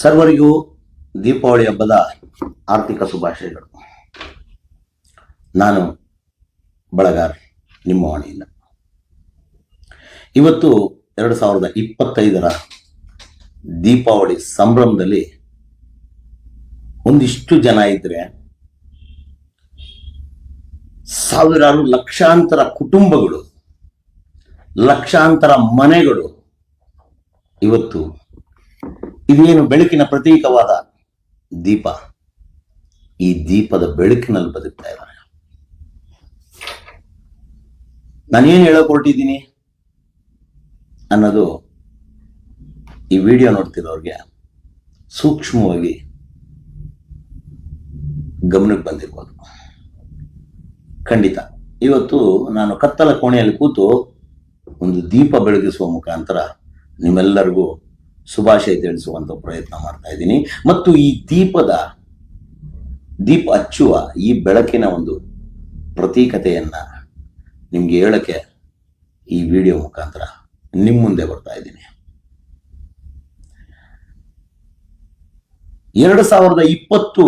ಸರ್ವರಿಗೂ ದೀಪಾವಳಿ ಹಬ್ಬದ ಆರ್ಥಿಕ ಶುಭಾಶಯಗಳು. ನಾನು ಬಳಗಾರ್, ನಿಮ್ಮ ವಾಣಿಯಿಂದ. ಇವತ್ತು ಎರಡು ಸಾವಿರದ ಇಪ್ಪತ್ತೈದರ ದೀಪಾವಳಿ ಸಂಭ್ರಮದಲ್ಲಿ ಒಂದಿಷ್ಟು ಜನ ಇದ್ರೆ ಸಾವಿರಾರು ಲಕ್ಷಾಂತರ ಕುಟುಂಬಗಳು, ಲಕ್ಷಾಂತರ ಮನೆಗಳು ಇವತ್ತು ಇದೇನು ಬೆಳಕಿನ ಪ್ರತೀಕವಾದ ದೀಪ? ಈ ದೀಪದ ಬೆಳಕಿನಲ್ಲಿ ಬದುಕ್ತಾ ಇದ್ದಾನೆ. ನಾನೇನು ಹೇಳಕ್ ಹೊರಟಿದ್ದೀನಿ ಅನ್ನೋದು ಈ ವಿಡಿಯೋ ನೋಡ್ತಿರೋರಿಗೆ ಸೂಕ್ಷ್ಮವಾಗಿ ಗಮನಕ್ಕೆ ಬಂದಿರ್ಬೋದು. ಖಂಡಿತ. ಇವತ್ತು ನಾನು ಕತ್ತಲ ಕೋಣೆಯಲ್ಲಿ ಕೂತು ಒಂದು ದೀಪ ಬೆಳಗಿಸುವ ಮುಖಾಂತರ ನಿಮ್ಮೆಲ್ಲರಿಗೂ ಶುಭಾಶಯ ತಿಳಿಸುವಂತ ಪ್ರಯತ್ನ ಮಾಡ್ತಾ ಇದ್ದೀನಿ. ಮತ್ತು ಈ ದೀಪದ, ದೀಪ ಹಚ್ಚುವ ಈ ಬೆಳಕಿನ ಒಂದು ಪ್ರತೀಕತೆಯನ್ನ ನಿಮ್ಗೆ ಹೇಳಕ್ಕೆ ಈ ವಿಡಿಯೋ ಮುಖಾಂತರ ನಿಮ್ಮ ಮುಂದೆ ಬರ್ತಾ ಇದ್ದೀನಿ. ಎರಡು ಸಾವಿರದ ಇಪ್ಪತ್ತು,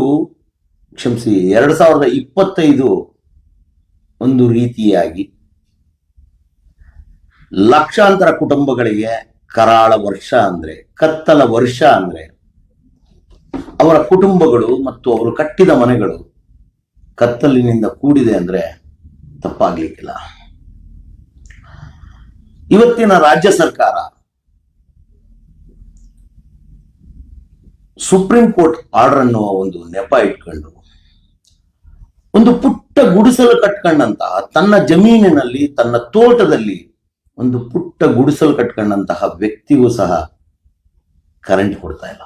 ಕ್ಷಮಿಸಿ, ಎರಡು ಸಾವಿರದ ಇಪ್ಪತ್ತೈದು ಒಂದು ರೀತಿಯಾಗಿ ಲಕ್ಷಾಂತರ ಕುಟುಂಬಗಳಿಗೆ ಕರಾಳ ವರ್ಷ ಅಂದ್ರೆ, ಕತ್ತಲ ವರ್ಷ ಅಂದ್ರೆ, ಅವರ ಕುಟುಂಬಗಳು ಮತ್ತು ಅವರು ಕಟ್ಟಿದ ಮನೆಗಳು ಕತ್ತಲಿನಿಂದ ಕೂಡಿದೆ ಅಂದ್ರೆ ತಪ್ಪಾಗ್ಲಿಕ್ಕಿಲ್ಲ. ಇವತ್ತಿನ ರಾಜ್ಯ ಸರ್ಕಾರ ಸುಪ್ರೀಂ ಕೋರ್ಟ್ ಆರ್ಡರ್ ಅನ್ನುವ ಒಂದು ನೆಪ ಇಟ್ಕೊಂಡು, ಒಂದು ಪುಟ್ಟ ಗುಡಿಸಲು ಕಟ್ಕೊಂಡಂತಹ ತನ್ನ ಜಮೀನಿನಲ್ಲಿ, ತನ್ನ ತೋಟದಲ್ಲಿ ಒಂದು ಪುಟ್ಟ ಗುಡಿಸಲು ಕಟ್ಕೊಂಡಂತಹ ವ್ಯಕ್ತಿಗೂ ಸಹ ಕರೆಂಟ್ ಕೊಡ್ತಾ ಇಲ್ಲ.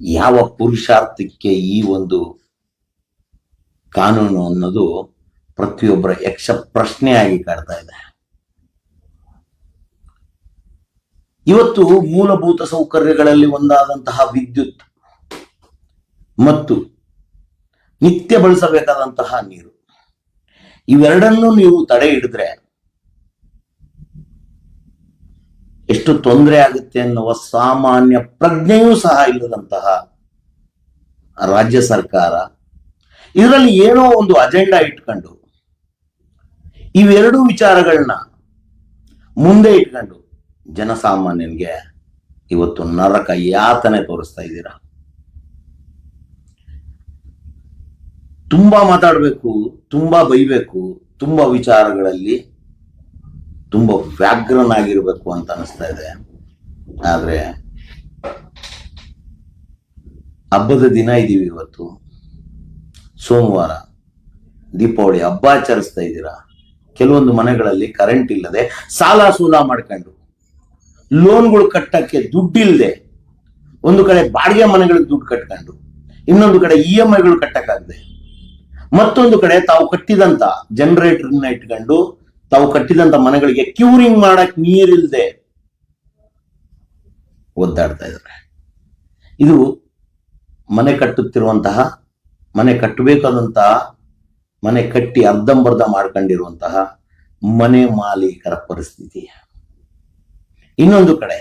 ಯಾವ ಪುರುಷಾರ್ಥಕ್ಕೆ ಈ ಒಂದು ಕಾನೂನು ಅನ್ನೋದು ಪ್ರತಿಯೊಬ್ಬರ ಯಕ್ಷ ಪ್ರಶ್ನೆಯಾಗಿ ಕಾಡ್ತಾ ಇದೆ. ಇವತ್ತು ಮೂಲಭೂತ ಸೌಕರ್ಯಗಳಲ್ಲಿ ಒಂದಾದಂತಹ ವಿದ್ಯುತ್ ಮತ್ತು ನಿತ್ಯ ಬಳಸಬೇಕಾದಂತಹ ನೀರು. ಇವೆರಡನ್ನೂ ನೀವು ತಡೆ ಹಿಡಿದ್ರೆ ಎಷ್ಟು ತೊಂದರೆ ಆಗುತ್ತೆ ಅನ್ನುವ ಸಾಮಾನ್ಯ ಪ್ರಜ್ಞೆಯೂ ಸಹ ಇಲ್ಲದಂತಹ ರಾಜ್ಯ ಸರ್ಕಾರ. ಇದರಲ್ಲಿ ಏನೋ ಒಂದು ಅಜೆಂಡಾ ಇಟ್ಕೊಂಡು, ಇವೆರಡೂ ವಿಚಾರಗಳನ್ನ ಮುಂದೆ ಇಟ್ಕೊಂಡು ಜನಸಾಮಾನ್ಯನಿಗೆ ಇವತ್ತು ನರಕ ಯಾತನೆ ತೋರಿಸ್ತಾ ಇದ್ದೀರಾ? ತುಂಬಾ ಮಾತಾಡಬೇಕು, ತುಂಬಾ ಬೈಬೇಕು, ತುಂಬಾ ವಿಚಾರಗಳಲ್ಲಿ ತುಂಬಾ ವ್ಯಾಘ್ರನಾಗಿರ್ಬೇಕು ಅಂತ ಅನಿಸ್ತಾ ಇದೆ. ಆದ್ರೆ ಹಬ್ಬದ ದಿನ ಇದೀವಿ ಇವತ್ತು. ಸೋಮವಾರ ದೀಪಾವಳಿ ಹಬ್ಬ ಆಚರಿಸ್ತಾ ಇದ್ದೀರಾ? ಕೆಲವೊಂದು ಮನೆಗಳಲ್ಲಿ ಕರೆಂಟ್ ಇಲ್ಲದೆ ಸಾಲ ಸೂಲ ಮಾಡ್ಕೊಂಡು ಲೋನ್ಗಳು ಕಟ್ಟಕ್ಕೆ ದುಡ್ಡಿಲ್ಲದೆ ಒಂದು ಕಡೆ ಬಾಡಿಗೆ ಮನೆಗಳಿಗೆ ದುಡ್ಡು ಕಟ್ಕೊಂಡು ಇನ್ನೊಂದು ಕಡೆ ಇ ಎಂ ಐಗಳು ಕಟ್ಟಕ್ಕಾಗದೆ ಮತ್ತೊಂದು ಕಡೆ ತಾವು ಕಟ್ಟಿದಂತ ಜನರೇಟರ್ನ ಇಟ್ಕೊಂಡು ತಾವು ಕಟ್ಟಿದಂತ ಮನೆಗಳಿಗೆ ಕ್ಯೂರಿಂಗ್ ಮಾಡಕ್ ನೀರಿಲ್ಲದೆ ಒದ್ದಾಡ್ತಾ ಇದ್ದಾರೆ. ಇದು ಮನೆ ಕಟ್ಟುತ್ತಿರುವಂತಹ, ಮನೆ ಕಟ್ಟಬೇಕಾದಂತಹ, ಮನೆ ಕಟ್ಟಿ ಅರ್ಧಂಬರ್ಧ ಮಾಡ್ಕೊಂಡಿರುವಂತಹ ಮನೆ ಮಾಲೀಕರ ಪರಿಸ್ಥಿತಿ. ಇನ್ನೊಂದು ಕಡೆ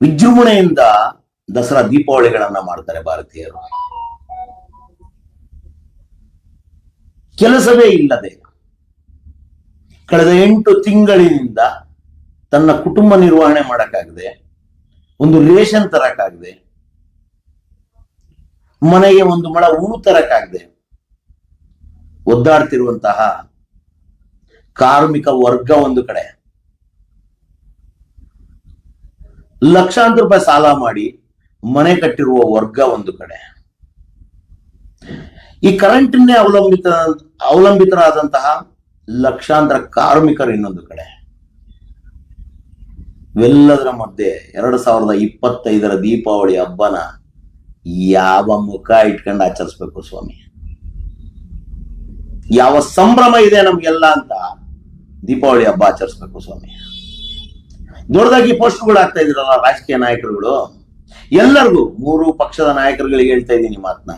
ವಿಜೃಂಭಣೆಯಿಂದ ದಸರಾ ದೀಪಾವಳಿಗಳನ್ನ ಮಾಡ್ತಾರೆ ಭಾರತೀಯರು. ಕೆಲಸವೇ ಇಲ್ಲದೆ ಕಳೆದ ಎಂಟು ತಿಂಗಳಿನಿಂದ ತನ್ನ ಕುಟುಂಬ ನಿರ್ವಹಣೆ ಮಾಡಕ್ಕಾಗದೆ, ಒಂದು ರೇಷನ್ ತರಕ್ಕಾಗದೆ, ಮನೆಗೆ ಒಂದು ಮಳ ಹೂ ತರಕ್ಕಾಗದೆ ಒದ್ದಾಡ್ತಿರುವಂತಹ ಕಾರ್ಮಿಕ ವರ್ಗ ಒಂದು ಕಡೆ ಲಕ್ಷಾಂತರ ರೂಪಾಯಿ ಸಾಲ ಮಾಡಿ ಮನೆ ಕಟ್ಟಿರುವ ವರ್ಗ ಒಂದು ಕಡೆ. ಈ ಕರೆಂಟ್ನೇ ಅವಲಂಬಿತ, ಅವಲಂಬಿತರಾದಂತಹ ಲಕ್ಷಾಂತರ ಕಾರ್ಮಿಕರು ಇನ್ನೊಂದು ಕಡೆ. ಇವೆಲ್ಲದರ ಮಧ್ಯೆ ಎರಡು ಸಾವಿರದ ಇಪ್ಪತ್ತೈದರ ದೀಪಾವಳಿ ಹಬ್ಬನ ಯಾವ ಮುಖ ಇಟ್ಕೊಂಡು ಆಚರಿಸ್ಬೇಕು ಸ್ವಾಮಿ? ಯಾವ ಸಂಭ್ರಮ ಇದೆ ನಮ್ಗೆಲ್ಲ ಅಂತ ದೀಪಾವಳಿ ಹಬ್ಬ ಆಚರಿಸ್ಬೇಕು ಸ್ವಾಮಿ. ದೊಡ್ಡದಾಗಿ ಪೋಸ್ಟ್ಗಳು ಆಗ್ತಾ ಇದ್ರಲ್ಲ ರಾಜಕೀಯ ನಾಯಕರುಗಳು. ಎಲ್ಲರಿಗೂ ಮೂರು ಪಕ್ಷದ ನಾಯಕರುಗಳಿಗೆ ಹೇಳ್ತಾ ಇದ್ದೀನಿ ಮಾತನ್ನ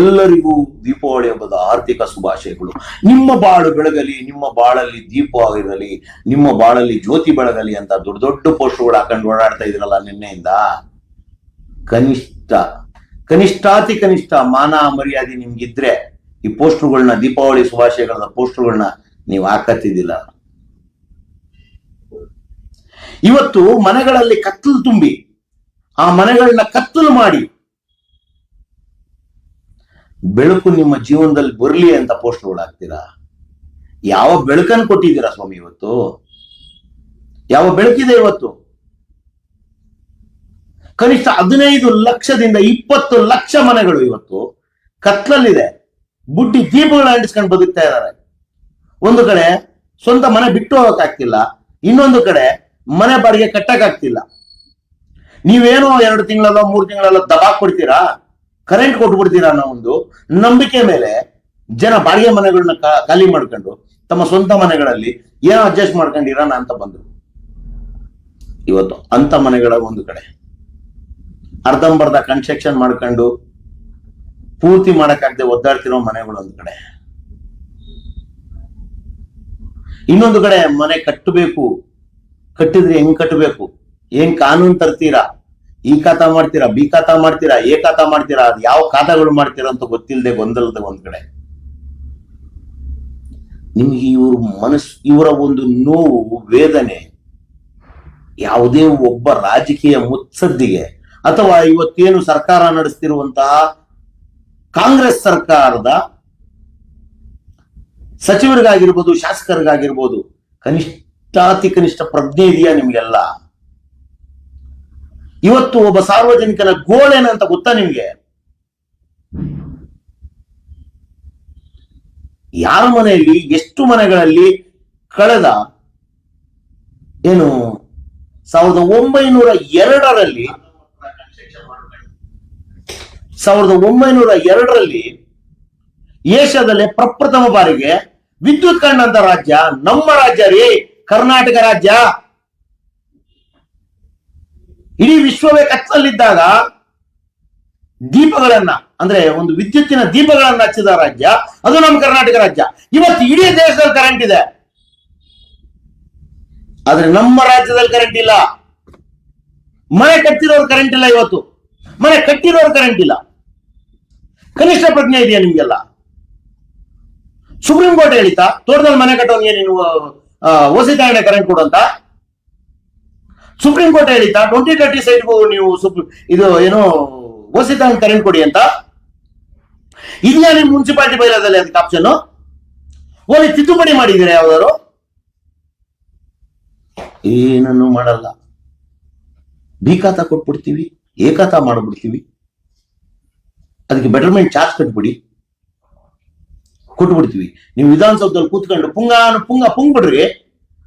ಎಲ್ಲರಿಗೂ ದೀಪಾವಳಿ ಹಬ್ಬದ ಆರ್ಥಿಕ ಶುಭಾಶಯಗಳು. ನಿಮ್ಮ ಬಾಳು ಬೆಳಗಲಿ, ನಿಮ್ಮ ಬಾಳಲ್ಲಿ ದೀಪ ಇರಲಿ ನಿಮ್ಮ ಬಾಳಲ್ಲಿ ಜ್ಯೋತಿ ಬೆಳಗಲಿ ಅಂತ ದೊಡ್ಡ ದೊಡ್ಡ ಪೋಸ್ಟ್ಗಳು ಹಾಕೊಂಡು ಓಡಾಡ್ತಾ ಇದ್ರಲ್ಲ ನಿನ್ನೆಯಿಂದ? ಕನಿಷ್ಠ, ಕನಿಷ್ಠಾತಿ ಕನಿಷ್ಠ ಮಾನ ಮರ್ಯಾದೆ ನಿಮ್ಗಿದ್ರೆ ಈ ಪೋಸ್ಟ್ಗಳನ್ನ ದೀಪಾವಳಿ ಶುಭಾಶಯಗಳನ್ನ ಪೋಸ್ಟ್ಗಳನ್ನ ನೀವು ಹಾಕತ್ತಿದ್ದಿಲ್ಲ. ಇವತ್ತು ಮನೆಗಳಲ್ಲಿ ಕತ್ತಲು ತುಂಬಿ, ಆ ಮನೆಗಳನ್ನ ಕತ್ತಲು ಮಾಡಿ ಬೆಳಕು ನಿಮ್ಮ ಜೀವನದಲ್ಲಿ ಬರಲಿ ಅಂತ ಪೋಸ್ಟರ್ಗಳು ಹಾಕ್ತೀರಾ? ಯಾವ ಬೆಳಕನ್ನು ಕೊಟ್ಟಿದ್ದೀರಾ ಸ್ವಾಮಿ ಇವತ್ತು? ಯಾವ ಬೆಳಕಿದೆ ಇವತ್ತು? ಕನಿಷ್ಠ ಹದಿನೈದು ಲಕ್ಷದಿಂದ ಇಪ್ಪತ್ತು ಲಕ್ಷ ಮನೆಗಳು ಇವತ್ತು ಕತ್ಲಲ್ಲಿದೆ. ಬುಟ್ಟಿ ದೀಪಗಳ ಅಂಟಿಸ್ಕೊಂಡು ಬದುಕ್ತಾ ಇದ್ದಾರೆ. ಒಂದು ಕಡೆ ಸ್ವಂತ ಮನೆ ಬಿಟ್ಟು ಹೋಗಕ್ಕಾಗ್ತಿಲ್ಲ. ಇನ್ನೊಂದು ಕಡೆ ಮನೆ ಬಾಡಿಗೆ ಕಟ್ಟಕ್ಕಾಗ್ತಿಲ್ಲ. ನೀವೇನೋ ಎರಡು ತಿಂಗಳಲ್ಲ, ಮೂರು ತಿಂಗಳಲ್ಲ ದಬಾಕ್ ಕೊಡ್ತೀರಾ ಕರೆಂಟ್ ಕೊಟ್ಬಿಡ್ತೀರಾ ಅನ್ನೋ ಒಂದು ನಂಬಿಕೆ ಮೇಲೆ ಜನ ಬಾಡಿಗೆ ಮನೆಗಳನ್ನ ಖಾಲಿ ಮಾಡ್ಕೊಂಡು ತಮ್ಮ ಸ್ವಂತ ಮನೆಗಳಲ್ಲಿ ಏನೋ ಅಡ್ಜಸ್ಟ್ ಮಾಡ್ಕೊಂಡಿರೋಣ ಅಂತ ಬಂದ್ರು. ಇವತ್ತು ಅಂತ ಮನೆಗಳ ಒಂದು ಕಡೆ. ಅರ್ಧಂಬರ್ಧ ಕನ್ಸ್ಟ್ರಕ್ಷನ್ ಮಾಡ್ಕೊಂಡು ಪೂರ್ತಿ ಮಾಡಕ್ಕಾಗದೆ ಒದ್ದಾಡ್ತಿರೋ ಮನೆಗಳು ಒಂದು ಕಡೆ. ಇನ್ನೊಂದು ಕಡೆ ಮನೆ ಕಟ್ಟಬೇಕು. ಕಟ್ಟಿದ್ರೆ ಹೆಂಗ್ ಕಟ್ಟಬೇಕು? ಏನ್ ಕಾನೂನು ತರ್ತೀರಾ? ಈ ಖಾತಾ ಮಾಡ್ತೀರಾ, ಬಿ ಖಾತಾ ಮಾಡ್ತೀರಾ, ಎ ಖಾತಾ ಮಾಡ್ತೀರಾ, ಅದು ಯಾವ ಖಾತಾಗಳು ಮಾಡ್ತೀರಾ ಅಂತ ಗೊತ್ತಿಲ್ಲದೆ ಗೊಂದಲದ ಒಂದ್ ಕಡೆ. ನಿಮ್ಗೆ ಇವ್ರ ಮನಸ್, ಇವರ ಒಂದು ನೋವು, ವೇದನೆ, ಯಾವುದೇ ಒಬ್ಬ ರಾಜಕೀಯ ಮುತ್ಸದ್ದಿಗೆ ಅಥವಾ ಇವತ್ತೇನು ಸರ್ಕಾರ ನಡೆಸ್ತಿರುವಂತಹ ಕಾಂಗ್ರೆಸ್ ಸರ್ಕಾರದ ಸಚಿವರಿಗಾಗಿರ್ಬೋದು, ಶಾಸಕರಿಗಾಗಿರ್ಬೋದು, ಕನಿಷ್ಠಾತಿ ಕನಿಷ್ಠ ಪ್ರಜ್ಞೆ ಇದೆಯಾ ನಿಮ್ಗೆಲ್ಲ? ಇವತ್ತು ಒಬ್ಬ ಸಾರ್ವಜನಿಕನ ಗೋಳೇನಂತ ಗೊತ್ತಾ ನಿಮ್ಗೆ? ಯಾರ ಮನೆಯಲ್ಲಿ, ಎಷ್ಟು ಮನೆಗಳಲ್ಲಿ ಕಳೆದ ಏನು ಸಾವಿರದ ಒಂಬೈನೂರ ಎರಡರಲ್ಲಿ, ಸಾವಿರದ ಒಂಬೈನೂರ ಎರಡರಲ್ಲಿ ಏಷ್ಯಾದಲ್ಲಿ ಪ್ರಪ್ರಥಮ ಬಾರಿಗೆ ವಿದ್ಯುತ್ ಕಂಡಂತ ರಾಜ್ಯ, ನಮ್ಮ ರಾಜ್ಯ ರೀ, ಕರ್ನಾಟಕ ರಾಜ್ಯ. ಇಡೀ ವಿಶ್ವವೇ ಕತ್ತಲಿದ್ದಾಗ ದೀಪಗಳನ್ನ, ಅಂದ್ರೆ ಒಂದು ವಿದ್ಯುತ್ತಿನ ದೀಪಗಳನ್ನ ಹಚ್ಚಿದ ರಾಜ್ಯ, ಅದು ನಮ್ಮ ಕರ್ನಾಟಕ ರಾಜ್ಯ. ಇವತ್ತು ಇಡೀ ದೇಶದಲ್ಲಿ ಕರೆಂಟ್ ಇದೆ. ಆದ್ರೆ ನಮ್ಮ ರಾಜ್ಯದಲ್ಲಿ ಕರೆಂಟ್ ಇಲ್ಲ. ಮನೆ ಕಟ್ಟಿರೋರು ಕರೆಂಟ್ ಇಲ್ಲ ಇವತ್ತು. ಮನೆ ಕಟ್ಟಿರೋರು ಕರೆಂಟ್ ಇಲ್ಲ. ಕನಿಷ್ಠ ಪ್ರಜ್ಞೆ ಇದೆಯಾ ನಿಮ್ಗೆಲ್ಲ? ಸುಪ್ರೀಂ ಕೋರ್ಟ್ ಹೇಳಿತಾ, ತೋಟದಲ್ಲಿ ಮನೆ ಕಟ್ಟೋನ್ಗೆ ನೀನು ತಗೊಂಡೆ ಕರೆಂಟ್ ಕೊಡು ಅಂತ? ಸುಪ್ರೀಂ ಕೋರ್ಟ್ ಹೇಳಿತಾ ಟ್ವೆಂಟಿ ತರ್ಟಿ ಸೈಟ್ಗೂ ನೀವು ಇದು ಏನು ತಗೊಂಡು ಕರೆಂಟ್ ಕೊಡಿ ಅಂತ. ಇದೆಯಾ ನಿಮ್ ಮುನ್ಸಿಪಾಲಿಟಿ ಬೈಲಾದಲ್ಲಿ ಅದಕ್ಕೆ ಆಪ್ಷನ್ ಓಲಿ ತಿದ್ದುಪಡಿ ಮಾಡಿದ್ದೀರಾ ಯಾವ್ದಾರು ಏನನ್ನು ಮಾಡಲ್ಲ. ಬಿ ಖಾತಾ ಕೊಟ್ಬಿಡ್ತೀವಿ ಏಕಾತ ಮಾಡ್ಬಿಡ್ತೀವಿ. ಅದಕ್ಕೆ ಬೆಟರ್ಮೆಂಟ್ ಚಾರ್ಜ್ ಕಟ್ಬಿಡಿ. ಕೊಟ್ಬಿಡ್ತೀವಿ. ನೀವು ವಿಧಾನಸೌಧದಲ್ಲಿ ಕೂತ್ಕೊಂಡು ಪುಂಗಾನು ಪುಂಗ ಪುಂಗ್ ಬಿಡ್ರಿ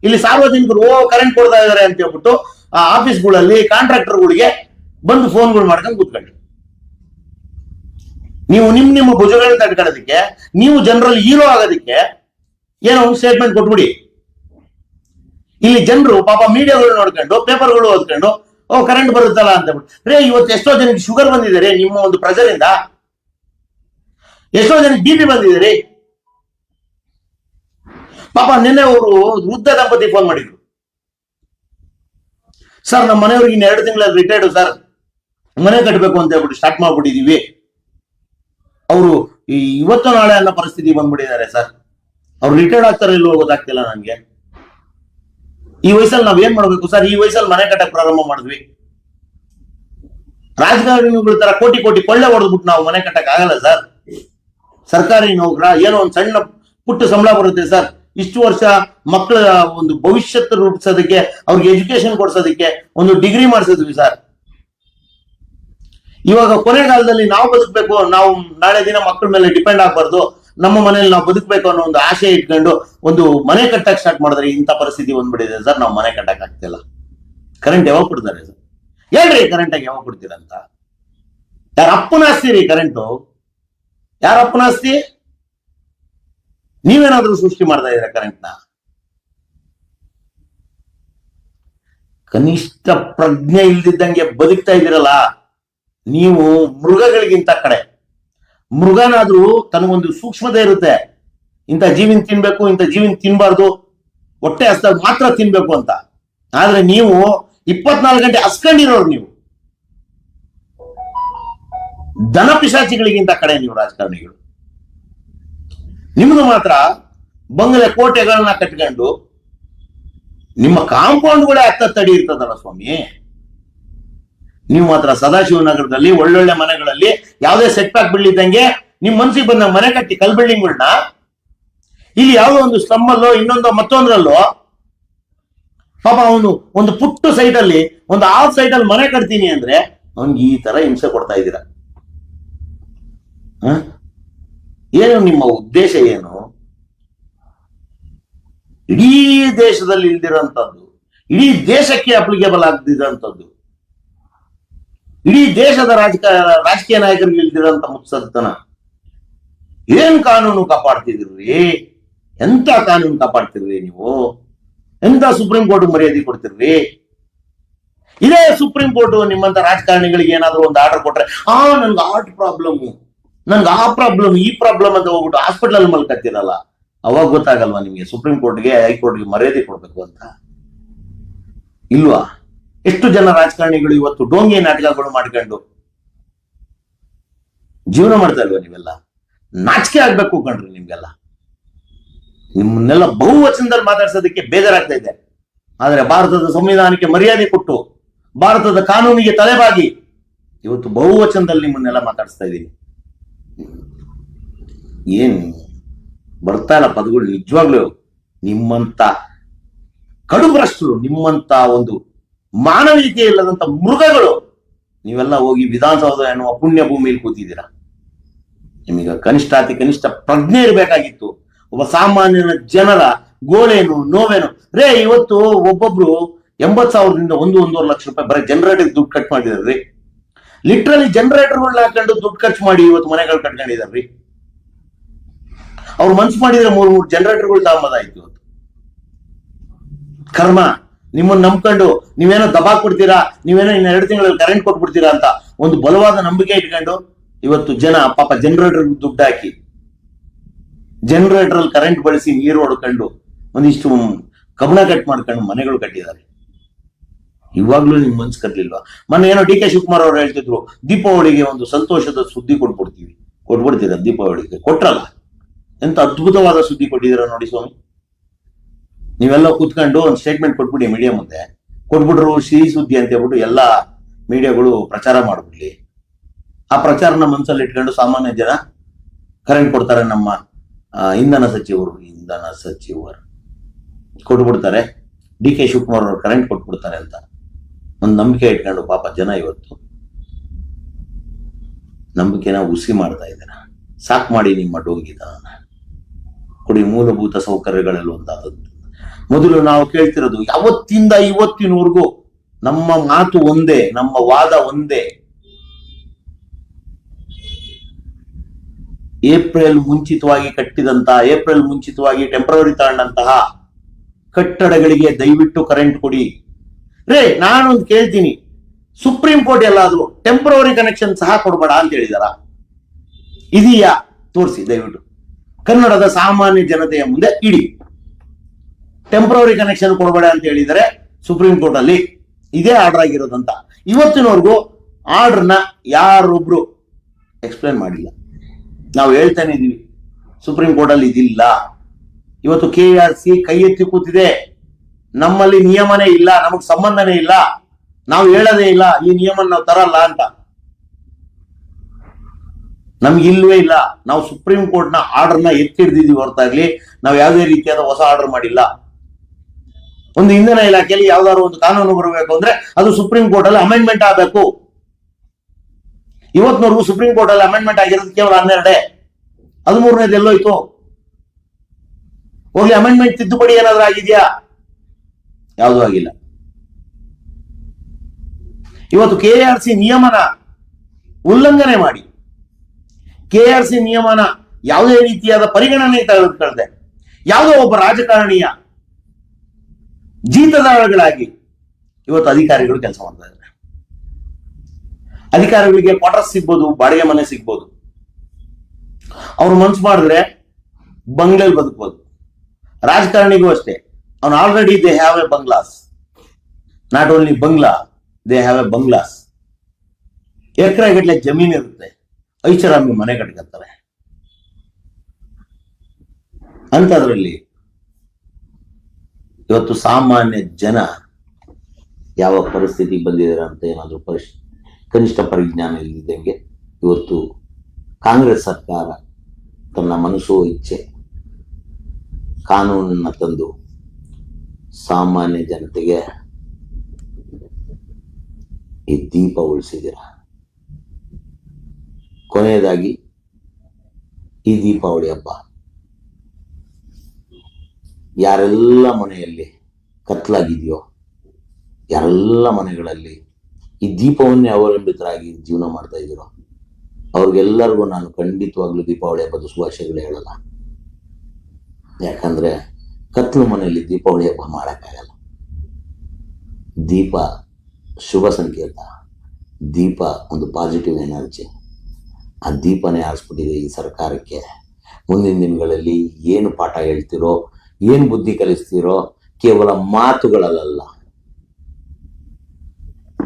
ಇಲ್ಲಿ ಸಾರ್ವಜನಿಕರು, ಓ ಕರೆಂಟ್ ಕೊಡ್ತಾ ಇದಾರೆ ಅಂತ ಹೇಳ್ಬಿಟ್ಟು ಆ ಆಫೀಸ್ಗಳಲ್ಲಿ ಕಾಂಟ್ರಾಕ್ಟರ್ಗಳಿಗೆ ಬಂದು ಫೋನ್ಗಳು ಮಾಡ್ಕೊಂಡು ಕೂತ್ಕೊಳ್ಳಿ. ನೀವು ನಿಮ್ ನಿಮ್ಮ ಭುಜಗಳನ್ನ ತಡ್ಕೊಳ್ಳೋದಕ್ಕೆ, ನೀವು ಜನರಲ್ಲಿ ಹೀರೋ ಆಗೋದಕ್ಕೆ ಏನೋ ಒಂದು ಸ್ಟೇಟ್ಮೆಂಟ್ ಕೊಟ್ಬಿಡಿ. ಇಲ್ಲಿ ಜನರು ಪಾಪ ಮೀಡಿಯಾಗಳು ನೋಡ್ಕೊಂಡು ಪೇಪರ್ಗಳು ಓದ್ಕೊಂಡು, ಓ ಕರೆಂಟ್ ಬರುತ್ತಲ್ಲ ಅಂತ ರೇ, ಇವತ್ತು ಎಷ್ಟೋ ಜನಕ್ಕೆ ಶುಗರ್ ಬಂದಿದ್ದಾರೆ ನಿಮ್ಮ ಒಂದು ಪ್ರೆಷರ್ ಇಂದ ಎಷ್ಟೋ ಜನಕ್ಕೆ ಬಿ ಪಿ ಬಂದಿದೆ ಪಾಪ ನಿನ್ನೆ ಅವರು ವೃದ್ಧ ದಂಪತಿ ಫೋನ್ ಮಾಡಿದ್ರು. ಸರ್ ನಮ್ಮ ಮನೆಯವ್ರಿಗೆ ಇನ್ನು ಎರಡು ತಿಂಗಳಲ್ಲಿ ರಿಟೈರ್ಡ್ ಸರ್ ಮನೆ ಕಟ್ಟಬೇಕು ಅಂತ ಹೇಳ್ಬಿಟ್ಟು ಸ್ಟಾರ್ಟ್ ಮಾಡ್ಬಿಟ್ಟಿದೀವಿ. ಅವರು ಇವತ್ತು ನಾಳೆ ಅನ್ನೋ ಪರಿಸ್ಥಿತಿ ಬಂದ್ಬಿಟ್ಟಿದ್ದಾರೆ ಸರ್ ಅವ್ರು ರಿಟೈರ್ಡ್ ಆಗ್ತಾರೆ ಇಲ್ವೋ ಗೊತ್ತಾಗ್ತಿಲ್ಲ ನನಗೆ. ಈ ವಯಸ್ಸಲ್ಲಿ ನಾವ್ ಏನ್ ಮಾಡ್ಬೇಕು ಸರ್ ಈ ವಯಸ್ಸಲ್ಲಿ ಮನೆ ಕಟ್ಟಕ್ ಪ್ರಾರಂಭ ಮಾಡಿದ್ವಿ. ರಾಜಕಾರಣಿಗಳ ತರ ಕೋಟಿ ಕೋಟಿ ಕೊಳ್ಳೆ ಹೊಡೆದ್ಬಿಟ್ಟು ನಾವು ಮನೆ ಕಟ್ಟಕ್ ಆಗಲ್ಲ ಸರ್ ಸರ್ಕಾರಿ ನೌಕರ, ಏನೋ ಒಂದು ಸಣ್ಣ ಪುಟ್ಟ ಸಂಬಳ ಬರುತ್ತೆ ಸರ್ ಇಷ್ಟು ವರ್ಷ ಮಕ್ಕಳ ಒಂದು ಭವಿಷ್ಯತ್ ರೂಪಿಸೋದಕ್ಕೆ, ಅವ್ರಿಗೆ ಎಜುಕೇಶನ್ ಕೊಡ್ಸೋದಕ್ಕೆ ಒಂದು ಡಿಗ್ರಿ ಮಾಡಿಸಿದ್ವಿ ಸರ್ ಇವಾಗ ಕೊನೆಗಾಲದಲ್ಲಿ ನಾವು ಬದುಕಬೇಕು, ನಾವು ನಾಳೆ ದಿನ ಮಕ್ಕಳ ಮೇಲೆ ಡಿಪೆಂಡ್ ಆಗ್ಬಾರ್ದು, ನಮ್ಮ ಮನೇಲಿ ನಾವು ಬದುಕಬೇಕು ಅನ್ನೋ ಒಂದು ಆಶೆ ಇಟ್ಕೊಂಡು ಒಂದು ಮನೆ ಕಟ್ಟಕ್ ಸ್ಟಾರ್ಟ್ ಮಾಡಿದ್ರೆ ಇಂಥ ಪರಿಸ್ಥಿತಿ ಬಂದ್ಬಿಟ್ಟಿದೆ ಸರ್ ನಾವು ಮನೆ ಕಟ್ಟಕ್ ಆಗ್ತಿಲ್ಲ. ಕರೆಂಟ್ ಯಾವಾಗ ಕೊಡ್ತಾರೆ ಸರ್ ಹೇಳ್ರಿ ಕರೆಂಟ್ ಆಗಿ ಯಾವಾಗ ಕೊಡ್ತೀರಂತ? ಯಾರ ಅಪ್ಪನ ಆಸ್ತಿ ರೀ ಕರೆಂಟು ಯಾರ ಅಪ್ಪನ ಆಸ್ತಿ? ನೀವೇನಾದ್ರೂ ಸೃಷ್ಟಿ ಮಾಡ್ತಾ ಇದ್ದೀರಾ ಕರೆಂಟ್ನ ಕನಿಷ್ಠ ಪ್ರಜ್ಞೆ ಇಲ್ದಿದ್ದಂಗೆ ಬದುಕ್ತಾ ಇದ್ದೀರಲ್ಲ? ನೀವು ಮೃಗಗಳಿಗಿಂತ ಕಡೆ. ಮೃಗನಾದ್ರೂ ತನಗೊಂದು ಸೂಕ್ಷ್ಮತೆ ಇರುತ್ತೆ. ಇಂಥ ಜೀವಿನ ತಿನ್ಬೇಕು, ಇಂಥ ಜೀವಿನ ತಿನ್ಬಾರ್ದು. ಹೊಟ್ಟೆ ಹಸ್ದಾಗ ಮಾತ್ರ ತಿನ್ಬೇಕು ಅಂತ. ಆದ್ರೆ ನೀವು ಇಪ್ಪತ್ನಾಲ್ಕು ಗಂಟೆ ಹಸ್ಕೊಂಡಿರೋರು ನೀವು. ದನ ಪಿಶಾಚಿಗಳಿಗಿಂತ ಕಡೆ ನೀವು ರಾಜಕಾರಣಿಗಳು. ನಿಮ್ದು ಮಾತ್ರ ಬಂಗಲೆ ಕೋಟೆಗಳನ್ನ ಕಟ್ಕೊಂಡು ನಿಮ್ಮ ಕಾಂಪೌಂಡ್ಗಳೇ ಹತ್ತಡಿ ಇರ್ತದಲ್ಲ ಸ್ವಾಮಿ? ನೀವು ಮಾತ್ರ ಸದಾಶಿವನಗರದಲ್ಲಿ ಒಳ್ಳೊಳ್ಳೆ ಮನೆಗಳಲ್ಲಿ ಯಾವುದೇ ಸೆಟ್ ಬ್ಯಾಕ್ ಬೀಳಿದಂಗೆ ನಿಮ್ ಮನ್ಸಿಗೆ ಬಂದ ಮನೆ ಕಟ್ಟಿ ಕಲ್ ಬಿಲ್ಡಿಂಗ್ಗಳನ್ನ ಇಲ್ಲಿ ಯಾವುದೋ ಒಂದು ಸ್ತಂಭಲ್ಲೋ ಇನ್ನೊಂದೋ ಮತ್ತೊಂದ್ರಲ್ಲೋ, ಪಾಪ ಅವನು ಒಂದು ಪುಟ್ಟು ಸೈಟ್ ಅಲ್ಲಿ, ಒಂದು ಆಫ್ ಸೈಟ್ ಅಲ್ಲಿ ಮನೆ ಕಟ್ತೀನಿ ಅಂದ್ರೆ ಅವನ್ಗೆ ಈ ತರ ಹಿಂಸೆ ಕೊಡ್ತಾ ಇದ್ದೀರಾ? ಏನು ನಿಮ್ಮ ಉದ್ದೇಶ ಏನು? ಇಡೀ ದೇಶದಲ್ಲಿ ಇಲ್ದಿರೋಂಥದ್ದು. ಇಡೀ ದೇಶಕ್ಕೆ ಅಪ್ಲಿಕೇಬಲ್ ಆಗದಿರೋಂಥದ್ದು. ಇಡೀ ದೇಶದ ರಾಜಕಾರ ರಾಜಕೀಯ ನಾಯಕರಿಗೆ ಇಲ್ದಿರೋಂಥ ಮುತ್ಸದ್ದನ ಏನ್ ಕಾನೂನು ಕಾಪಾಡ್ತಿದ್ರಿ ಎಂತ ಕಾನೂನು ಕಾಪಾಡ್ತಿರ್ರಿ ನೀವು? ಎಂತ ಸುಪ್ರೀಂ ಕೋರ್ಟ್ ಮರ್ಯಾದೆ ಕೊಡ್ತಿರ್ರಿ ಇದೇ ಸುಪ್ರೀಂ ಕೋರ್ಟ್ ನಿಮ್ಮಂತ ರಾಜಕಾರಣಿಗಳಿಗೆ ಏನಾದ್ರು ಒಂದು ಆರ್ಡರ್ ಕೊಟ್ರೆ, ಆ ನನ್ಗೆ ಹಾರ್ಟ್ ಪ್ರಾಬ್ಲಮ್ ನನ್ಗೆ ಆ ಪ್ರಾಬ್ಲಮ್ ಈ ಪ್ರಾಬ್ಲಮ್ ಅಂತ ಹೋಗ್ಬಿಟ್ಟು ಹಾಸ್ಪಿಟಲ್ ಅಲ್ಲಿ ಮಲ್ಕತ್ತೀರಲ್ಲ ಅವಾಗ ಗೊತ್ತಾಗಲ್ವಾ ನಿಮ್ಗೆ? ಸುಪ್ರೀಂ ಕೋರ್ಟ್ಗೆ ಹೈಕೋರ್ಟ್ಗೆ ಮರ್ಯಾದೆ ಕೊಡ್ಬೇಕು ಅಂತ. ಇಲ್ವಾ? ಎಷ್ಟು ಜನ ರಾಜಕಾರಣಿಗಳು ಇವತ್ತು ಡೋಂಗಿ ನಾಟಕಗಳು ಮಾಡ್ಕೊಂಡು ಜೀವನ ಮಾಡ್ತಾ ಇಲ್ವಾ ನೀವೆಲ್ಲ? ನಾಚಿಕೆ ಆಗ್ಬೇಕು ಕಣ್ರಿ ನಿಮ್ಗೆಲ್ಲ. ನಿಮ್ಮನ್ನೆಲ್ಲ ಬಹುವಚನದಲ್ಲಿ ಮಾತಾಡ್ಸೋದಕ್ಕೆ ಬೇಜಾರಾಗ್ತಾ ಇದೆ. ಆದ್ರೆ ಭಾರತದ ಸಂವಿಧಾನಕ್ಕೆ ಮರ್ಯಾದೆ ಕೊಟ್ಟು, ಭಾರತದ ಕಾನೂನಿಗೆ ತಲೆಬಾಗಿ ಇವತ್ತು ಬಹುವಚನದಲ್ಲಿ ನಿಮ್ಮನ್ನೆಲ್ಲ ಮಾತಾಡಿಸ್ತಾ ಇದ್ದೀನಿ. ಏನ್ ಬರ್ತಾ ಇಲ್ಲ ಪದಗಳು ನಿಜವಾಗ್ಲೂ ನಿಮ್ಮಂತ ಕಡುಭ್ರಷ್ಟರು ನಿಮ್ಮಂತ ಒಂದು ಮಾನವೀಯತೆ ಇಲ್ಲದಂತ ಮೃಗಗಳು, ನೀವೆಲ್ಲ ಹೋಗಿ ವಿಧಾನಸೌಧ ಎನ್ನುವ ಪುಣ್ಯ ಭೂಮಿಯಲ್ಲಿ ಕೂತಿದ್ದೀರಾ? ನಿಮಗೆ ಕನಿಷ್ಠ ಅತಿ ಕನಿಷ್ಠ ಪ್ರಜ್ಞೆ ಇರಬೇಕಾಗಿತ್ತು. ಒಬ್ಬ ಸಾಮಾನ್ಯನ ಜನರ ಗೋಳೇನು, ನೋವೇನು? ರೇ, ಇವತ್ತು ಒಬ್ಬೊಬ್ರು ಎಂಬತ್ ಸಾವಿರದಿಂದ ಒಂದು, ಒಂದೂವರೆ ಲಕ್ಷ ರೂಪಾಯಿ ಬರೀ ಜನರೇಟಿಗೆ ದುಡ್ಡು ಕಟ್ ಮಾಡಿದಾರ್ರಿ ಲಿಟ್ರಲಿ ಜನರೇಟರ್ಗಳನ್ನ ಹಾಕೊಂಡು ದುಡ್ಡು ಖರ್ಚು ಮಾಡಿ ಇವತ್ತು ಮನೆಗಳು ಕಟ್ಕೊಂಡಿದಾರ್ರಿ ಅವ್ರು ಮನ್ಸು ಮಾಡಿದ್ರೆ ಮೂರ್ ಮೂರು ಜನರೇಟರ್ಗಳು ತಾಂಬದಾಯ್ತು ಇವತ್ತು. ಕರ್ಮ ನಿಮ್ಮನ್ನ ನಂಬ್ಕೊಂಡು ನೀವೇನೋ ದಬಾ ಕೊಡ್ತೀರಾ, ನೀವೇನೋ ಇನ್ನ ಎರಡು ತಿಂಗಳಲ್ಲಿ ಕರೆಂಟ್ ಕೊಟ್ಬಿಡ್ತೀರಾ ಅಂತ ಒಂದು ಬಲವಾದ ನಂಬಿಕೆ ಇಟ್ಕೊಂಡು ಇವತ್ತು ಜನ ಪಾಪ ಜನರೇಟರ್ ದುಡ್ಡು ಹಾಕಿ ಜನರೇಟರ್ ಅಲ್ಲಿ ಕರೆಂಟ್ ಬಳಸಿ ನೀರು ಹೊಡ್ಕೊಂಡು ಒಂದಿಷ್ಟು ಕಬ್ಬಣ ಕಟ್ ಮಾಡ್ಕೊಂಡು ಮನೆಗಳು ಕಟ್ಟಿದ್ದಾರೆ. ಇವಾಗ್ಲೂ ನಿಮ್ ಮನ್ಸ್ ಕರ್ಲಿಲ್ವಾ? ಮೊನ್ನೆ ಏನೋ ಡಿ ಕೆ ಶಿವಕುಮಾರ್ ಅವ್ರು ಹೇಳ್ತಿದ್ರು, ದೀಪಾವಳಿಗೆ ಒಂದು ಸಂತೋಷದ ಸುದ್ದಿ ಕೊಟ್ಬಿಡ್ತೀವಿ. ಕೊಟ್ಬಿಡ್ತೀರ ದೀಪಾವಳಿಗೆ? ಕೊಟ್ರಲ್ಲ. ಎಂತ ಅದ್ಭುತವಾದ ಸುದ್ದಿ ಕೊಟ್ಟಿದ್ದೀರ ನೋಡಿ ಸ್ವಾಮಿ. ನೀವೆಲ್ಲ ಕೂತ್ಕೊಂಡು ಒಂದು ಸ್ಟೇಟ್ಮೆಂಟ್ ಕೊಟ್ಬಿಡಿ ಮೀಡಿಯಾ ಮುಂದೆ. ಕೊಟ್ಬಿಟ್ರು ಸಿಹಿ ಸುದ್ದಿ ಅಂತ ಹೇಳ್ಬಿಟ್ಟು ಎಲ್ಲಾ ಮೀಡಿಯಾಗಳು ಪ್ರಚಾರ ಮಾಡ್ಬಿಡ್ಲಿ. ಆ ಪ್ರಚಾರನ ಮನಸ್ಸಲ್ಲಿ ಇಟ್ಕೊಂಡು ಸಾಮಾನ್ಯ ಜನ ಕರೆಂಟ್ ಕೊಡ್ತಾರೆ ನಮ್ಮ ಇಂಧನ ಸಚಿವರು ಇಂಧನ ಸಚಿವರು. ಕೊಟ್ಬಿಡ್ತಾರೆ. ಡಿ ಕೆ ಶಿವಕುಮಾರ್ ಅವರು ಕರೆಂಟ್ ಕೊಟ್ಬಿಡ್ತಾರೆ ಅಂತ. ಒಂದು ನಂಬಿಕೆ ಇಟ್ಕೊಂಡು ಪಾಪ ಜನ ಇವತ್ತು ನಂಬಿಕೆನ ಉಸಿ ಮಾಡ್ತಾ ಇದ್ದಾರೆ. ಸಾಕ್ ಮಾಡಿ ನಿಮ್ಮ ಡೋಂಗಿತನ ಕೊಡಿ ಮೂಲಭೂತ ಸೌಕರ್ಯಗಳಲ್ಲಿ ಒಂದಾದದ್ದು. ಮೊದಲು ನಾವು ಕೇಳ್ತಿರೋದು ಯಾವತ್ತಿಂದ ಇವತ್ತಿನವರೆಗೂ ನಮ್ಮ ಮಾತು ಒಂದೇ, ನಮ್ಮ ವಾದ ಒಂದೇ. ಏಪ್ರಿಲ್ ಮುಂಚಿತವಾಗಿ ಕಟ್ಟಿದಂತ, ಏಪ್ರಿಲ್ ಮುಂಚಿತವಾಗಿ ಟೆಂಪ್ರವರಿ ತಗೊಂಡಂತಹ ಕಟ್ಟಡಗಳಿಗೆ ದಯವಿಟ್ಟು ಕರೆಂಟ್ ಕೊಡಿ. ರೇ, ನಾನೊಂದು ಕೇಳ್ತೀನಿ. ಸುಪ್ರೀಂ ಕೋರ್ಟ್ ಎಲ್ಲಾದ್ರೂ ಟೆಂಪ್ರವರಿ ಕನೆಕ್ಷನ್ ಸಹ ಕೊಡಬೇಡ ಅಂತ ಹೇಳಿದಾರ? ಇದೀಯಾ? ತೋರಿಸಿ, ದಯವಿಟ್ಟು. ಕನ್ನಡದ ಸಾಮಾನ್ಯ ಜನತೆಯ ಮುಂದೆ ಇಡಿ. ಟೆಂಪ್ರವರಿ ಕನೆಕ್ಷನ್ ಕೊಡಬೇಡ ಅಂತ ಹೇಳಿದರೆ ಸುಪ್ರೀಂ ಕೋರ್ಟ್ ಅಲ್ಲಿ ಇದೇ ಆರ್ಡರ್ ಆಗಿರೋದಂತ. ಇವತ್ತಿನವರೆಗೂ ಆರ್ಡರ್ನ ಯಾರೊಬ್ರು ಎಕ್ಸ್ಪ್ಲೇನ್ ಮಾಡಿಲ್ಲ. ನಾವು ಹೇಳ್ತಾನೆ ಇದೀವಿ. ಸುಪ್ರೀಂ ಕೋರ್ಟ್ ಅಲ್ಲಿ ಇದಿಲ್ಲ. ಇವತ್ತು ಕೆ ಆರ್ ಸಿ ಕೈ ಎತ್ತಿ ಕೂತಿದೆ. ನಮ್ಮಲ್ಲಿ ನಿಯಮನೇ ಇಲ್ಲ, ನಮಗ್ ಸಂಬಂಧನೇ ಇಲ್ಲ, ನಾವು ಹೇಳೋದೇ ಇಲ್ಲ, ಈ ನಿಯಮ ನಾವು ತರಲ್ಲ ಅಂತ. ನಮ್ಗೆ ಇಲ್ವೇ ಇಲ್ಲ. ನಾವು ಸುಪ್ರೀಂ ಕೋರ್ಟ್ನ ಆರ್ಡರ್ನ ಎತ್ತಿ ಹಿಡ್ದಿದೀವಿ ಹೊರತಾಗ್ಲಿ ನಾವು ಯಾವುದೇ ರೀತಿಯಾದ ಹೊಸ ಆರ್ಡರ್ ಮಾಡಿಲ್ಲ. ಒಂದು ಇಂಧನ ಇಲಾಖೆಯಲ್ಲಿ ಯಾವ್ದಾದ್ರು ಒಂದು ಕಾನೂನು ಬರಬೇಕು ಅಂದ್ರೆ ಅದು ಸುಪ್ರೀಂ ಕೋರ್ಟ್ ಅಲ್ಲಿ ಅಮೆಂಡ್ಮೆಂಟ್ ಆಗಬೇಕು. ಇವತ್ತಿನವರೆಗೂ ಸುಪ್ರೀಂ ಕೋರ್ಟ್ ಅಲ್ಲಿ ಅಮೆಂಡ್ಮೆಂಟ್ ಆಗಿರೋದು ಕೇವಲ ಹನ್ನೆರಡೇ. ಹದಿಮೂರನೇದು ಎಲ್ಲೋಯ್ತು? ಹೋಗ್ಲಿ ಅಮೆಂಡ್ಮೆಂಟ್ ತಿದ್ದುಪಡಿ ಏನಾದ್ರೂ ಆಗಿದೆಯಾ? ಯಾವುದೂ ಆಗಿಲ್ಲ. ಇವತ್ತು ಕೆ ಆರ್ ಸಿ ನಿಯಮನ ಉಲ್ಲಂಘನೆ ಮಾಡಿ ಕೆ ಆರ್ ಸಿ ನಿಯಮನ ಯಾವುದೇ ರೀತಿಯಾದ ಪರಿಗಣನೆ ತೆಗೆದುಕೊಳ್ಳದೆ ಯಾವುದೋ ಒಬ್ಬ ರಾಜಕಾರಣಿಯ ಜೀತದಾರಗಳಾಗಿ ಇವತ್ತು ಅಧಿಕಾರಿಗಳು ಕೆಲಸ ಮಾಡ್ತಾ ಇದ್ದಾರೆ. ಅಧಿಕಾರಿಗಳಿಗೆ ಕ್ವಾರ್ಟರ್ಸ್ ಸಿಗ್ಬೋದು, ಬಾಡಿಗೆ ಮನೆ ಸಿಗ್ಬೋದು. ಅವ್ರು ಮನ್ಸು ಮಾಡಿದ್ರೆ ಬಂಗ್ಲೆಲ್ ಬದುಕ್ಬೋದು. ರಾಜಕಾರಣಿಗೂ ಅಷ್ಟೇ. ಅವ್ನು already they have a bungalows not only bungalow they have a bungalows ಎಕರೆ ಗಟ್ಟಲೆ ಜಮೀನ್ ಇರುತ್ತೆ. ಐಷಾರಾಮಿ ಮನೆ ಕಟ್ಕೊತಾರೆ ಅಂತದ್ರಲ್ಲಿ ಇವತ್ತು ಸಾಮಾನ್ಯ ಜನ ಯಾವ ಪರಿಸ್ಥಿತಿ ಬಂದಿದ್ದಾರೆ ಅಂತ ಏನಾದರೂ ಪರಿಶ್, ಕನಿಷ್ಠ ಪರಿಜ್ಞಾನ ಇಲ್ಲದಿದ್ದಂಗೆ ಇವತ್ತು ಕಾಂಗ್ರೆಸ್ ಸರ್ಕಾರ ತನ್ನ ಮನಸ್ಸು ಇಚ್ಛೆ, ಕಾನೂನನ್ನ ತಂದು ಸಾಮಾನ್ಯ ಜನತೆಗೆ ಈ ದೀಪ ಉಳಿಸಿದಿರ ಕೊನೆಯದಾಗಿ, ಈ ದೀಪಾವಳಿ ಹಬ್ಬ. ಯಾರೆಲ್ಲ ಮನೆಯಲ್ಲಿ ಕತ್ಲಾಗಿದೆಯೋ, ಯಾರೆಲ್ಲ ಮನೆಗಳಲ್ಲಿ ಈ ದೀಪವನ್ನೇ ಅವಲಂಬಿತರಾಗಿ ಜೀವನ ಮಾಡ್ತಾ ಇದ್ದೀರೋ, ಅವ್ರಿಗೆಲ್ಲರಿಗೂ ನಾನು ಖಂಡಿತವಾಗ್ಲೂ ದೀಪಾವಳಿ ಹಬ್ಬದ ಶುಭಾಶಯಗಳು ಹೇಳಲ್ಲ. ಯಾಕಂದ್ರೆ ಕತ್ಲು ಮನೆಯಲ್ಲಿ ದೀಪಾವಳಿ ಹಬ್ಬ ಮಾಡೋಕ್ಕಾಗಲ್ಲ. ದೀಪ ಶುಭ ಸಂಕೇತ. ದೀಪ ಒಂದು ಪಾಸಿಟಿವ್ ಎನರ್ಜಿ ಆ ದೀಪನೇ ಆರಿಸ್ಬಿಟ್ಟಿದೆ ಈ ಸರ್ಕಾರಕ್ಕೆ. ಮುಂದಿನ ದಿನಗಳಲ್ಲಿ ಏನು ಪಾಠ ಹೇಳ್ತಿರೋ, ಏನು ಬುದ್ಧಿ ಕಲಿಸ್ತಿರೋ ಕೇವಲ ಮಾತುಗಳಲ್ಲ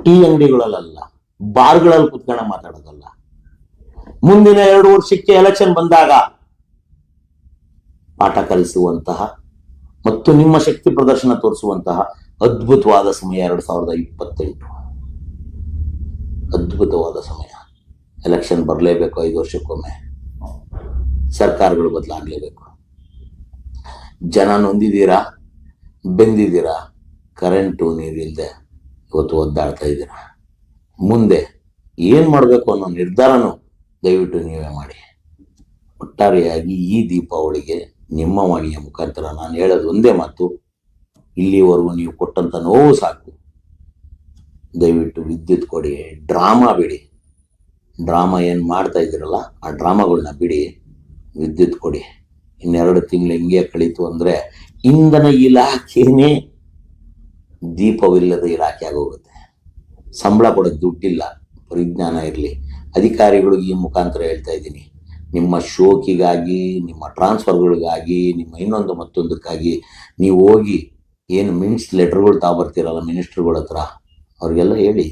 ಟೀ ಅಂಗಡಿಗಳಲ್ಲ ಬಾರ್ಗಳಲ್ಲಿ ಕುತ್ಕೊಂಡ ಮಾತಾಡೋದಲ್ಲ. ಮುಂದಿನ ಎರಡು ವರ್ಷಕ್ಕೆ ಎಲೆಕ್ಷನ್ ಬಂದಾಗ ಪಾಠ ಕಲಿಸುವಂತಹ ಮತ್ತು ನಿಮ್ಮ ಶಕ್ತಿ ಪ್ರದರ್ಶನ ತೋರಿಸುವಂತಹ ಅದ್ಭುತವಾದ ಸಮಯ ಎರಡು ಸಾವಿರದ ಇಪ್ಪತ್ತೆಂಟು. ಅದ್ಭುತವಾದ ಸಮಯ. ಎಲೆಕ್ಷನ್ ಬರಲೇಬೇಕು, ಐದು ವರ್ಷಕ್ಕೊಮ್ಮೆ. ಸರ್ಕಾರಗಳು ಬದಲಾಗಲೇಬೇಕು. ಜನ ನೊಂದಿದ್ದೀರಾ? ಬೆಂದಿದ್ದೀರಾ? ಕರೆಂಟು ನೀರಿಲ್ಲದೆ ಇವತ್ತು ಒದ್ದಾಡ್ತಾ ಇದ್ದೀರಾ? ಮುಂದೆ ಏನು ಮಾಡಬೇಕು ಅನ್ನೋ ನಿರ್ಧಾರನೂ ದಯವಿಟ್ಟು ನೀವೇ ಮಾಡಿ. ಒಟ್ಟಾರೆಯಾಗಿ ಈ ದೀಪಾವಳಿಗೆ ನಿಮ್ಮ ವಾಣಿಯ ಮುಖಾಂತರ ನಾನು ಹೇಳೋದು ಒಂದೇ ಮಾತು, ಇಲ್ಲಿವರೆಗೂ ನೀವು ಕೊಟ್ಟಂತ ನೋವು ಸಾಕು. ದಯವಿಟ್ಟು ವಿದ್ಯುತ್ ಕೊಡಿ, ಡ್ರಾಮಾ ಬಿಡಿ. ಡ್ರಾಮಾ ಏನು ಮಾಡ್ತಾ ಇದ್ದೀರಲ್ಲ, ಆ ಡ್ರಾಮಾಗಳನ್ನ ಬಿಡಿ, ವಿದ್ಯುತ್ ಕೊಡಿ. ಇನ್ನೆರಡು ತಿಂಗಳು ಹಿಂಗೆ ಕಳೀತು ಅಂದರೆ ಇಂಧನ ಇಲಾಖೆನೇ ದೀಪವಿಲ್ಲದ ಇಲಾಖೆ ಆಗೋಗುತ್ತೆ. ಸಂಬಳ ಕೊಡೋದು ದುಡ್ಡಿಲ್ಲ, ಪರಿಜ್ಞಾನ ಇರಲಿ. ಅಧಿಕಾರಿಗಳಿಗೆ ಈ ಮುಖಾಂತರ ಹೇಳ್ತಾ ಇದ್ದೀನಿ. ನಿಮ್ಮ ಶೋಕಿಗಾಗಿ, ನಿಮ್ಮ ಟ್ರಾನ್ಸ್ಫರ್ಗಳಿಗಾಗಿ, ನಿಮ್ಮ ಇನ್ನೊಂದು ಮತ್ತೊಂದಕ್ಕಾಗಿ ನೀವು ಹೋಗಿ ಏನು ಮಿನ್ಸ್ ಲೆಟರ್ಗಳು ತಾಬರ್ತೀರಲ್ಲ ಮಿನಿಸ್ಟ್ರುಗಳ ಹತ್ರ, ಅವ್ರಿಗೆಲ್ಲ ಹೇಳಿ.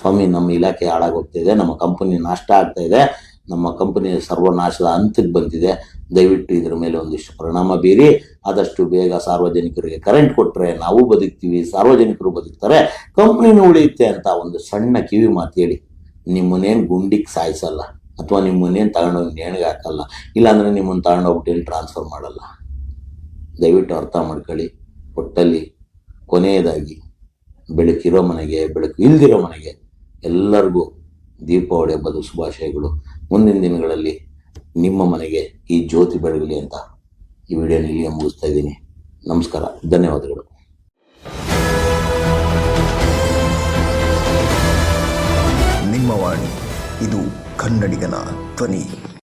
ಸ್ವಾಮಿ, ನಮ್ಮ ಇಲಾಖೆ ಹಾಳಾಗೋಗ್ತಿದೆ ನಮ್ಮ ಕಂಪನಿ ನಾಷ್ಟ ಆಗ್ತಾ ಇದೆ, ನಮ್ಮ ಕಂಪನಿ ಸರ್ವನಾಶದ ಹಂತಕ್ಕೆ ಬಂದಿದೆ. ದಯವಿಟ್ಟು ಇದ್ರ ಮೇಲೆ ಒಂದಿಷ್ಟು ಪರಿಣಾಮ ಬೀರಿ, ಆದಷ್ಟು ಬೇಗ ಸಾರ್ವಜನಿಕರಿಗೆ ಕರೆಂಟ್ ಕೊಟ್ಟರೆ ನಾವು ಬದುಕ್ತೀವಿ, ಸಾರ್ವಜನಿಕರು ಬದುಕ್ತಾರೆ, ಕಂಪ್ನಿನೂ ಉಳಿಯುತ್ತೆ ಅಂತ ಒಂದು ಸಣ್ಣ ಕಿವಿ ಮಾತು ಹೇಳಿ. ನಿಮ್ಮನ್ನೇನು ಗುಂಡಿಗೆ ಸಾಯಿಸಲ್ಲ. ಅಥವಾ ನಿಮ್ಮನ್ನೇನು ತಗೊಂಡೋಗಿ ನೇಣಿಗೆ ಹಾಕಲ್ಲ, ಇಲ್ಲಾಂದರೆ ನಿಮ್ಮನ್ನು ತಗೊಂಡೋಗ್ಬಿಟ್ಟು ಏನು ಟ್ರಾನ್ಸ್ಫರ್ ಮಾಡಲ್ಲ. ದಯವಿಟ್ಟು ಅರ್ಥ ಮಾಡ್ಕೊಳ್ಳಿ. ಒಟ್ಟಲ್ಲಿ ಕೊನೆಯದಾಗಿ ಬೆಳಕಿರೋ ಮನೆಗೆ, ಬೆಳಕು ಇಲ್ದಿರೋ ಮನೆಗೆ ಎಲ್ಲರಿಗೂ ದೀಪಾವಳಿ ಹಬ್ಬದ ಶುಭಾಶಯಗಳು. ಮುಂದಿನ ದಿನಗಳಲ್ಲಿ ನಿಮ್ಮ ಮನೆಗೆ ಈ ಜ್ಯೋತಿ ಬೆಳಗಲಿ ಅಂತ ಈ ವಿಡಿಯೋನ ಇಲ್ಲಿಗೆ ಮುಗಿಸ್ತಾ ಇದ್ದೀನಿ. ನಮಸ್ಕಾರ, ಧನ್ಯವಾದಗಳು. ನಿಮ್ಮ ವಾಣಿ, ಇದು கನ್ನடிகனா துவனி